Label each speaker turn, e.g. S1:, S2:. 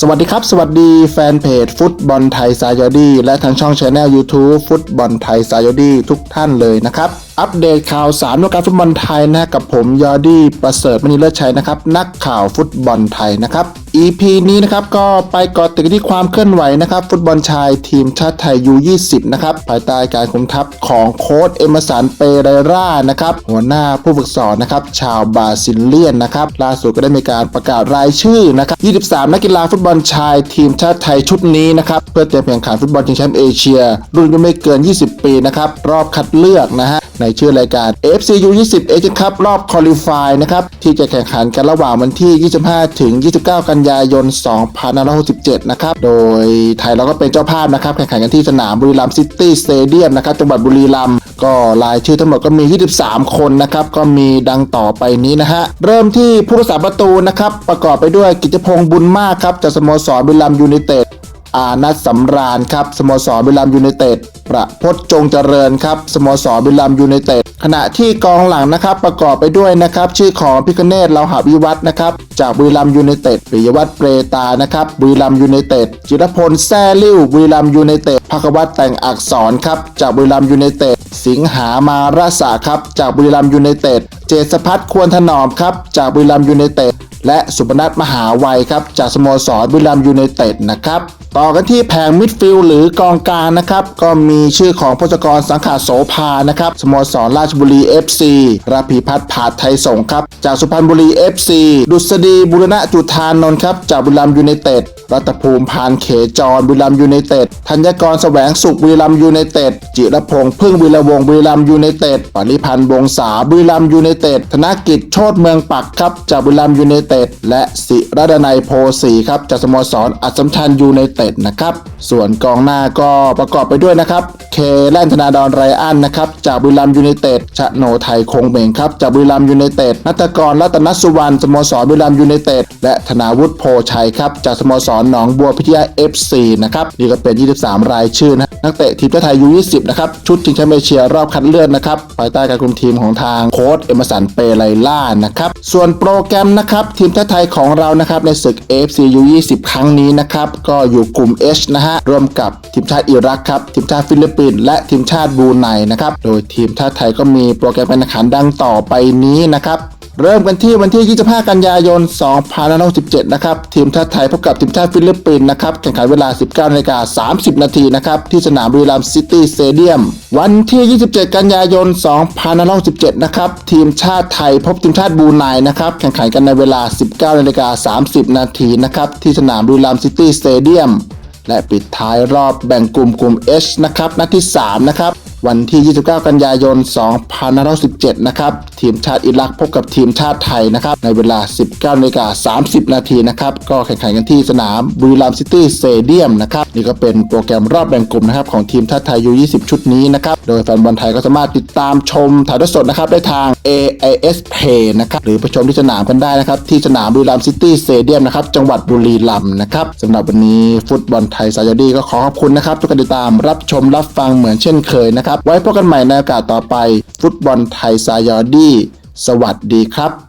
S1: สวัสดีครับ สวัสดีแฟนเพจฟุตบอลไทยซายอดีและทางช่องช anel YouTube ฟุตบอลไทยซายอดีทุกท่านเลยนะครับ อัปเดตข่าวสารวงการฟุตบอลไทยนะกับผมยอดี้ประเสริฐมณีเลิศชัยนะครับนักข่าวฟุตบอลไทยนะครับ EP นี้นะครับก็ไปเกาะติดที่ความเคลื่อนไหวนะครับ ฟุตบอลชายทีมชาติไทย U20 นะครับภายใต้การคุมทัพของโค้ชเอมสันเปเรร่านะครับหัวหน้าผู้ฝึกสอนนะครับชาวบราซิเลียนนะครับล่าสุดก็ได้มีการประกาศรายชื่อนะครับ23 นักกีฬาฟุตบอลชายทีมชาติไทยชุดนี้นะครับเพื่อเตรียมแข่งขันฟุตบอลชิงแชมป์เอเชีย รุ่นอายุไม่เกิน 20 ปีนะครับรอบคัดเลือกนะฮะ ในชื่อรายการ FC U20 Asian Cup รอบคอลิฟายนะครับที่จะแข่งขันกันระหว่างวันที่ 25 ถึง 29 กันยายน 2567 นะครับ โดยไทยเราก็เป็นเจ้าภาพนะครับ แข่งขันกันที่สนามบุรีรัมย์ซิตี้สเตเดียมนะครับจังหวัดบุรีรัมย์ก็รายชื่อทั้งหมดก็มี 23 คนนะครับ ก็มีดังต่อไปนี้นะฮะ เริ่มที่ผู้รักษาประตูนะครับ ประกอบไปด้วยกิจพงษ์บุญมากครับจากสโมสรบุรีรัมย์ยูไนเต็ด อานัทสำราญครับสโมสรบุรีรัมยูไนเต็ดประพจจงเจริญครับสโมสรบุรีรัมยูไนเต็ดขณะที่กองหลังนะครับประกอบไปด้วยนะครับชื่อของพิคเนตเราหาวิวัฒนะครับจากบุรีรัมยูไนเต็ดปิยวัฒน์เปรตานะครับบุรีรัมยูไนเต็ดจิรพลแซ่ลิ้วบุรีรัมยูไนเต็ดภควัตแต่งอักษรครับจากบุรีรัมยูไนเต็ดสิงหามาราษาครับจากบุรีรัมยูไนเต็ดเจษพัฒน์ควรถนอมครับจากบุรีรัมย์ยูไนเต็ด และสุบนัทมหาวัยครับจากสโมสรบุรีรัมยูไนเต็ดนะครับต่อกันที่แผงมิดฟิลด์หรือกองกลางนะครับก็มีชื่อของพจกรสังขาโสภานะครับสโมสรราชบุรี FC ราพีพัฒน์ผาดไทยสงครับ จากสุพรรณบุรี FC ดุษฎีบุรณะจุธานนท์ครับ จากบุรีรัมยูไนเต็ดรัตภูมิพานเขจรบุรีรัมยูไนเต็ดธัญกรแสวงสุขบุรีรัมยูไนเต็ดจิรพงษ์พึ่งวิรวงบุรีรัมยูไนเต็ดปริพันธ์วงศาบุรีรัมยูไนเต็ดธนกิจโชตเมืองปักครับจากบุรีรัมยูไนเต็ดและศิรดนัยโพสีครับจากสโมสรอัสสัมชัญยูไนเต็ดนะครับส่วนกองหน้าก็ประกอบไปด้วยนะครับ เคแลนธนาดอนไรอันนะครับจากบุรีรัมยูไนเต็ดชะโนไทยคงเมงครับจากบุรีรัมยูไนเต็ดนัตกรรัตนสุวรรณสโมสรบุรีรัมยูไนเต็ดและธนาวุฒิโพชัยครับจากสโมสรหนองบัวพิทยา FC นะครับนี่ก็เป็น 23 รายชื่อนะ นักเตะทีมชาติไทยยู20นะครับชุดชิงแชมป์เอเชียรอบคัดเลือกนะครับภายใต้การคุมทีมของทางโค้ชเอมสันเปไลล่านะครับส่วนโปรแกรมนะครับทีมชาติไทยของเรานะครับในศึก AFC U20 ครั้งนี้นะครับก็อยู่กลุ่ม H นะฮะร่วมกับทีมชาติอิรักครับทีมชาติฟิลิปปินส์และทีมชาติบูไนนะครับโดยทีมชาติไทยก็มีโปรแกรมการแข่งขันดังต่อไปนี้นะครับ เริ่มกันที่วันที่ 25 กันยายน 2567 นะครับ ทีมชาติไทยพบกับทีมชาติฟิลิปปินส์นะครับ แข่งขันเวลา 19นาฬิกา30 นาทีนะครับ ที่สนามบุรีรัมย์ซิตี้สเตเดียม วันที่ 27 กันยายน 2567 นะครับ ทีมชาติไทยพบทีมชาติบูไนนะครับ แข่งขันกันในเวลา 19นาฬิกา30 นาทีนะครับ ที่สนามบุรีรัมย์ซิตี้สเตเดียม และปิดท้ายรอบแบ่งกลุ่มกลุ่ม H นะครับ นัดที่ 3 นะครับ วันที่ 29 กันยายน 2517 นะครับ ทีมชาติอิรักพบกับทีมชาติไทยนะครับ ในเวลา 19นาฬิกา30 นาทีนะครับ ก็แข่งขันกันที่สนามบุรีรัมย์ซิตี้สเตเดียมนะครับ นี่ก็เป็นโปรแกรมรอบแบ่งกลุ่มนะครับของทีมชาติไทย U20 ชุดนี้นะครับ โดยแฟนบอลไทยก็สามารถติดตามชมถ่ายทอดสดนะครับได้ทาง AIS Play นะครับ หรือไปชมที่สนามกันได้นะครับ ที่สนามบุรีรัมย์ซิตี้สเตเดียมนะครับ จังหวัดบุรีรัมย์นะครับสำหรับวันนี้ฟุตบอลไทยสายดีก็ขอขอบคุณนะครับทุกการติดตามรับชมรับฟังเหมือนเช่นเคยนะครับไว้พบกันใหม่ในโอกาสต่อไป ฟุตบอลไทยซายดีสวัสดีครับ